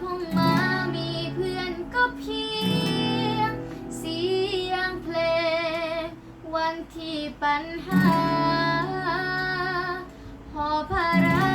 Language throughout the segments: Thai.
พงมามีเพื่อนก็เพียงเสียงเพลง วันที่ปัญหา พอภาระ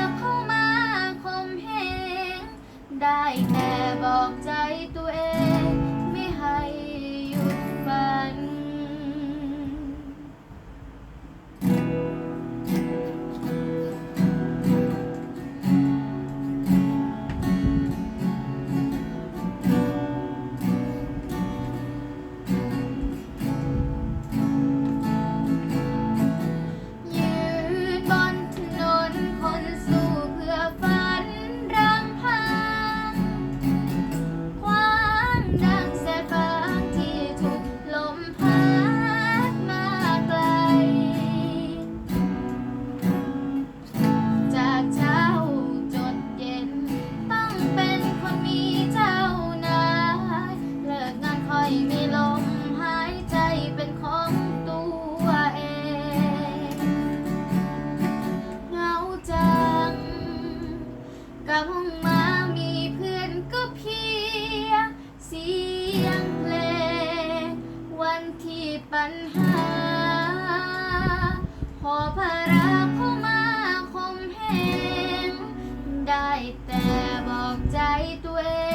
ขอพระรักข้ามาคมเหงได้แต่บอกใจตัวเอง